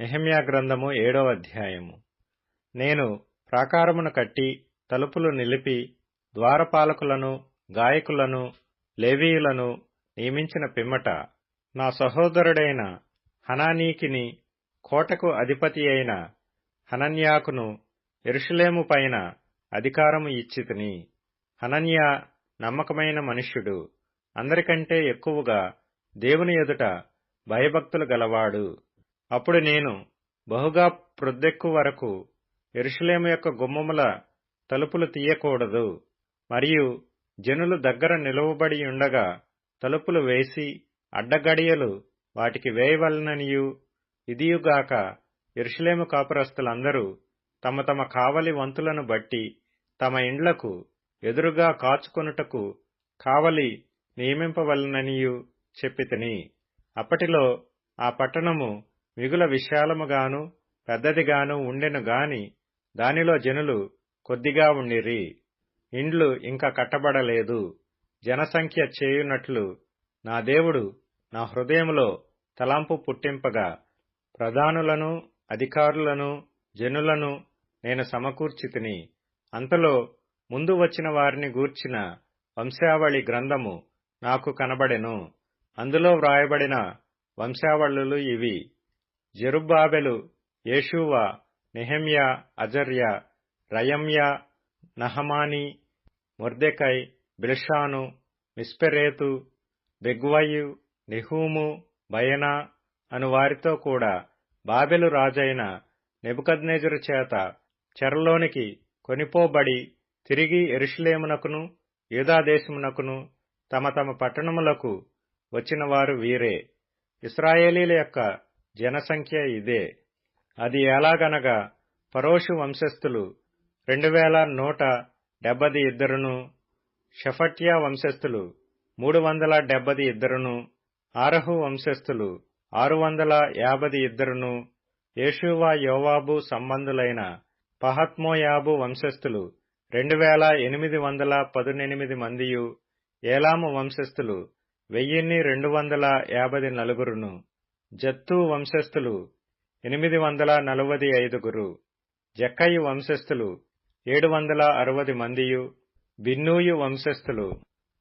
నెహమ్యా గ్రంథము ఏడవ అధ్యాయము. నేను ప్రాకారమును కట్టి తలుపులు నిలిపి ద్వారపాలకులను గాయకులను లేవీయులను నియమించిన పిమ్మట నా సహోదరుడైన హనానీకిని కోటకు అధిపతి అయిన హనన్యాకును ఎరుషులేము పైన అధికారము ఇచ్చితిని. హనన్యా నమ్మకమైన మనుష్యుడు అందరికంటే ఎక్కువగా దేవుని ఎదుట భయభక్తులు గలవాడు. అప్పుడు నేను బహుగా ప్రొద్దెక్కు వరకు ఎరుషలేము యొక్క గుమ్మముల తలుపులు తీయకూడదు మరియు జనులు దగ్గర నిలువబడి ఉండగా తలుపులు వేసి అడ్డగడియలు వాటికి వేయవలననియు. ఇదియుగాక ఎరుషలేము కాపురస్తులందరూ తమ తమ కావలి వంతులను బట్టి తమ ఇండ్లకు ఎదురుగా కాచుకొనుటకు కావలి నియమింపవలననియు చెప్పితిని. అప్పటిలో ఆ పట్టణము మిగుల విశాలముగాను పెద్దదిగాను ఉండెను గాని దానిలో జనులు కొద్దిగా ఉండిరి. ఇండ్లు ఇంకా కట్టబడలేదు. జనసంఖ్య చేయునట్లు నా దేవుడు నా హృదయములో తలంపు పుట్టింపగా ప్రధానులను అధికారులను జనులను నేను సమకూర్చితిని. అంతలో ముందు వచ్చిన వారిని గూర్చిన వంశావళి గ్రంథము నాకు కనబడెను. అందులో వ్రాయబడిన వంశావళులు ఇవి. జెరుబ్బాబెలు యేషూవ నెహమ్యా అజర్య రయమ్య నహమాని మొర్దెకై బిల్షాను మిస్పెరేతు బెగ్వయు నెహూము బయనా అను వారితో కూడా బాబెలు రాజైన నెబుకద్నేజరు చేత చెరలోనికి కొనిపోబడి తిరిగి ఎరుషులేమునకును యూదాదేశమునకును తమ తమ పట్టణములకు వచ్చినవారు వీరే. ఇస్రాయేలీల యొక్క జనసంఖ్య ఇదే. అది ఎలాగనగా పరోషు వంశస్థులు రెండు వేల నూట డెబ్బది ఇద్దరును షఫట్యా వంశస్థులు మూడు వందల డెబ్బది ఇద్దరును ఆరహు వంశస్థులు ఆరు వందల యాభది ఇద్దరును యేషువా యోవాబు సంబంధులైన పహత్మోయాబు వంశస్థులు రెండు వేల ఎనిమిది వందల పదునెనిమిది మందియు ఏలాము వంశస్థులు వెయ్యిన్ని రెండు వందల యాభై నలుగురును. జత్తు వంశస్థులు ఎనిమిది వందల నలువది ఐదుగురు జక్కయి వంశస్థులు ఏడు వందల అరవది మందియు. బిన్నూయు వంశస్థులు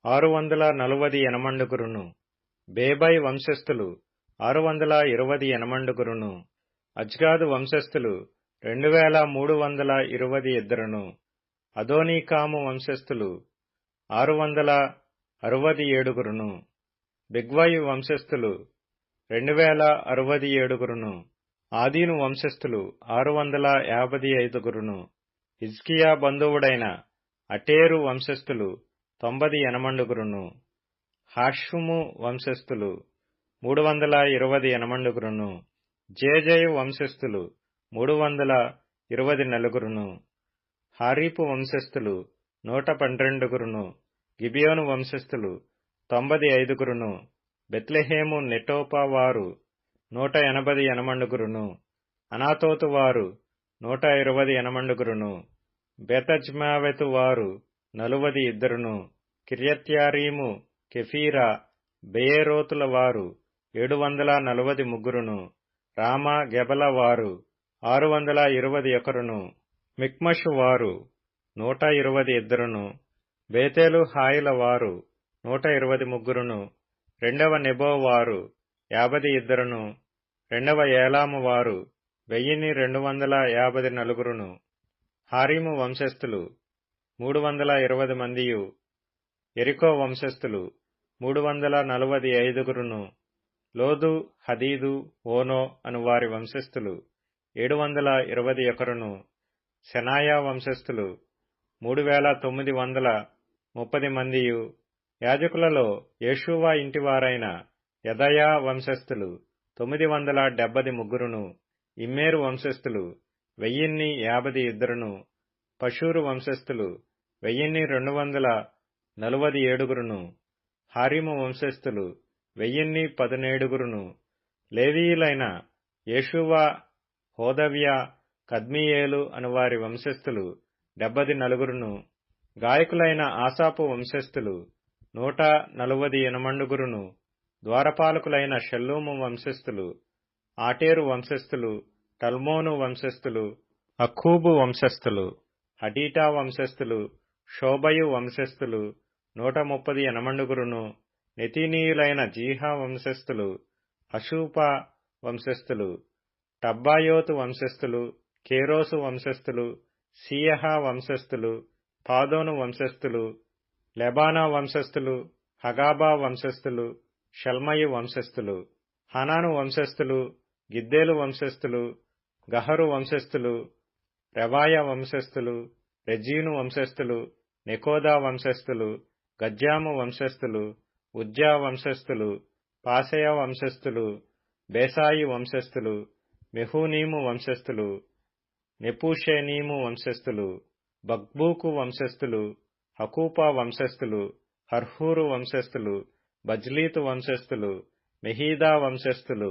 ఆరు వందల నలువది ఎనమండుగురును బేబై వంశస్థులు ఆరు వందల ఇరవది ఎనమండుగురును అజ్గాదు వంశస్థులు రెండు వేల మూడు వందల ఇరవది ఇద్దరును. అదోనీకాము వంశస్థులు ఆరు వందల అరవది ఏడుగురును బిగ్వయు వంశస్థులు రెండు వేల అరవది ఏడుగురును ఆదీను వంశస్థులు ఆరు వందల యాభై ఐదుగురును హిజ్కియా బంధువుడైన అటేరు వంశస్థులు తొంభది ఎనమండుగురును హాషుము వంశస్థులు మూడు వందల ఇరవై ఎనమండుగురును జేజయ వంశస్థులు మూడు వందల ఇరవై నలుగురును హారీపు వంశస్థులు నూట పన్నెండుగురును గిబియోను వంశస్థులు తొంభది ఐదుగురును బెత్లెహేము నెటోపా వారు నూట ఎనభది ఎనమండుగురును అనాతోతు వారు నూట ఇరవది ఎనమండుగురును బెతజ్మావెతు వారు నలువది ఇద్దరును కిర్యత్యారీము కెఫీరా బెయేరోతుల వారు ఏడు వందల నలువది ముగ్గురును రామ గెబల వారు ఆరు వందల ఇరవది ఒకరును మిక్మషు వారు నూట ఇరవది ఇద్దరును బేతేలు హాయిల వారు నూట ఇరవది ముగ్గురును రెండవ నెబో వారు యాభది ఇద్దరును రెండవ ఏలాము వారు వెయ్యిన్ని రెండు వందల యాభై నలుగురును హారీము వంశస్థులు మూడు వందల ఇరవై మందియు ఎరికో వంశస్థులు మూడు వందల నలభై ఐదుగురును లోదు హదీదు ఓనో అను వారి వంశస్థులు ఏడు వందల ఇరవై ఒకరును శనాయా వంశస్థులు మూడు వేల తొమ్మిది వందల ముప్పది మందియు యాజకులలో యేషువా ఇంటివారైన యదయా వంశస్థులు తొమ్మిది వందల డెబ్బది ముగ్గురును ఇమ్మేరు వంశస్థులు వెయ్యిన్ని యాభది ఇద్దరును పశూరు వంశస్థులు వెయ్యిన్ని రెండు వందల నలువది ఏడుగురును హారిము వంశస్థులు వెయ్యిన్ని పదునేడుగురును లేవీయులైన యేషువా హోదవ్య కద్మియేలు అనువారి వంశస్థులు డెబ్బది నలుగురును గాయకులైన ఆసాపు వంశస్థులు నూట నలువది ఎనమండుగురును ద్వారపాలకులైన షల్లూము వంశస్థులు ఆటేరు వంశస్థులు టల్మోను వంశస్థులు అఖూబు వంశస్థులు హటీటా వంశస్థులు శోభయు వంశస్థులు నూట ముప్పది ఎనమండుగురును నెతీనీయులైన జీహా వంశస్థులు అషూపా వంశస్థులు టబ్బాయోతు వంశస్థులు కేరోసు వంశస్థులు సీయహా వంశస్థులు పాదోను వంశస్థులు లెబానా వంశస్థులు హగాబా వంశస్థులు షల్మయి వంశస్థులు హనాను వంశస్థులు గిద్దేలు వంశస్థులు గహరు వంశస్థులు రెవాయ వంశస్థులు రెజీను వంశస్థులు నెకోదా వంశస్థులు గజ్జాము వంశస్థులు ఉజ్జా వంశస్థులు పాసయ వంశస్థులు బేసాయి వంశస్థులు మెహూనీము వంశస్థులు నెపూషేనీము వంశస్థులు బగ్బూకు వంశస్థులు హకూపా వంశస్థులు హర్హూరు వంశస్థులు బజ్లీతు వంశస్థులు మెహీదా వంశస్థులు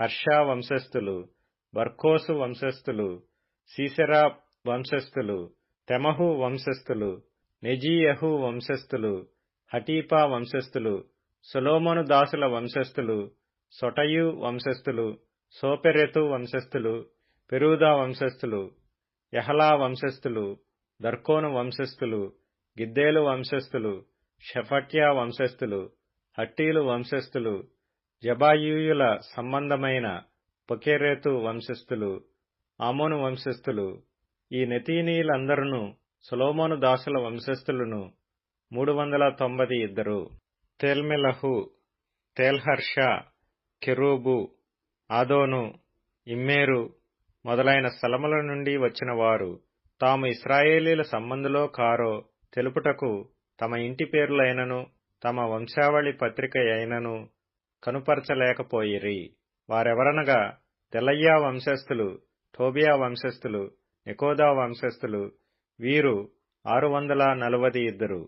హర్షా వంశస్థులు బర్కోసు వంశస్థులు సీసెరా వంశస్థులు తెమహు వంశస్థులు నెజీయహు వంశస్థులు హటీపా వంశస్థులు సొలోమోను దాసుల వంశస్థులు సొటయు వంశస్థులు సోపెరెతు వంశస్థులు పెరూదా వంశస్థులు యహలా వంశస్థులు దర్కోను వంశస్థులు గిద్దేలు వంశస్థులు షెఫట్యా వంశస్థులు హట్టీలు వంశస్థులు జబాయూయుల సంబంధమైన పొకెరేతు వంశస్థులు ఆమోను వంశస్థులు ఈ నెతీనీయులందరూ సొలోమోను దాసుల వంశస్థులను మూడు వందల తొంభై ఇద్దరు. తేల్మెలహు తేల్హర్ష కెరూబు ఆదోను ఇమ్మేరు మొదలైన స్థలముల నుండి వచ్చినవారు తాము ఇస్రాయేలీల సంబంధులో కారో తెలుపుటకు తమ ఇంటి పేర్లైనను తమ వంశావళి పత్రిక అయినను కనుపరచలేకపోయిరి. వారెవరనగా తెలయ్యా వంశస్థులు టోబియా వంశస్థులు నికోదా వంశస్థులు వీరు ఆరు వందల నలువది ఇద్దరు.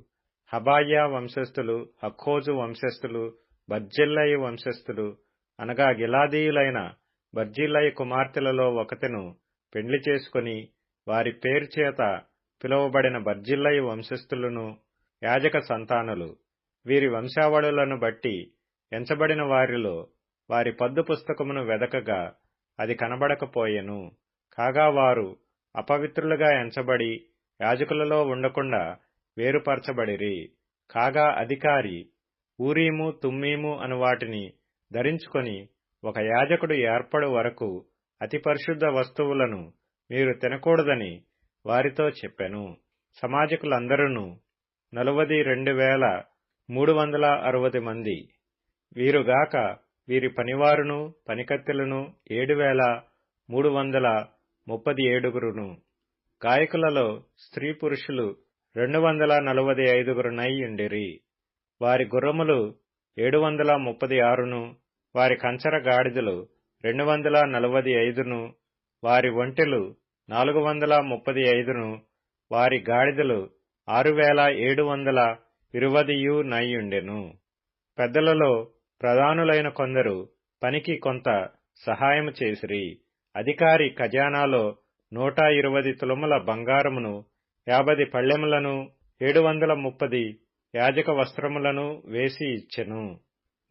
హబాయ్యా వంశస్థులు అఖోజు వంశస్థులు బర్జిల్లయి వంశస్థులు అనగా గిలాదీయులైన బర్జిల్లయి కుమార్తెలలో ఒకతెను పెండ్లి చేసుకుని వారి పేరు చేత పిలువబడిన బర్జిల్లయి వంశస్థులను యాజక సంతానులు వీరి వంశావళులను బట్టి ఎంచబడిన వారిలో వారి పద్దు పుస్తకమును వెదకగా అది కనబడకపోయెను. కాగా వారు అపవిత్రులుగా ఎంచబడి యాజకులలో ఉండకుండా వేరుపరచబడిరి. కాగా అధికారి ఊరీము తుమ్మీము అను వాటిని ధరించుకొని ఒక యాజకుడు ఏర్పడు వరకు అతి పరిశుద్ధ వస్తువులను మీరు తినకూడదని వారితో చెప్పెను సమాజకులందరూ నలువది రెండు వేల మూడు వందల అరవది మంది వీరుగాక వీరి పనివారును పనికత్తెలను ఏడు వేల మూడు వందల ముప్పది ఏడుగురును. గాయకులలో స్త్రీ పురుషులు రెండు వందల నలభై ఐదుగురునై ఉండిరి వారి గుర్రములు ఏడు వందల ముప్పది ఆరును వారి కంచర గాడిదలు రెండు వందల నలభై ఐదును వారి ఒంటెలు నాలుగు వందల ముప్పది ఐదును వారి గాడిదలు ఆరు వేల ఏడు వందల ఇరువదియు నయ్యుండెను. పెద్దలలో ప్రధానులైన కొందరు పనికి కొంత సహాయము చేసిరి. అధికారి ఖజానాలో నూట ఇరువది తులముల బంగారమును యాభది పళ్ళెములను ఏడు వందల ముప్పది యాజక వస్త్రములను వేసి ఇచ్చెను.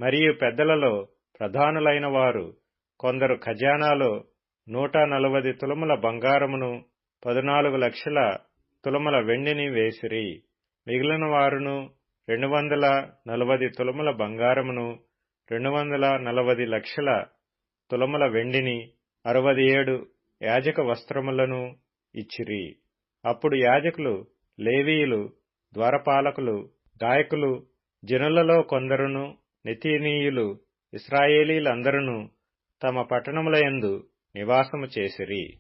మరియు పెద్దలలో ప్రధానులైన వారు కొందరు ఖజానాలో నూట నలువది తులముల బంగారమును పదునాలుగు లక్షల తులముల వెండిని వేసిరి. మిగిలిన వారును రెండు వందల నలువది తులముల బంగారమును రెండు వందల నలవది లక్షల తులముల వెండిని అరవది ఏడు యాజక వస్త్రములను ఇచ్చిరి. అప్పుడు యాజకులు లేవీయులు ద్వారపాలకులు గాయకులు జనులలో కొందరును నితీనీయులు ఇస్రాయేలీలందరూ తమ పట్టణములయందు నివాసము చేసిరి.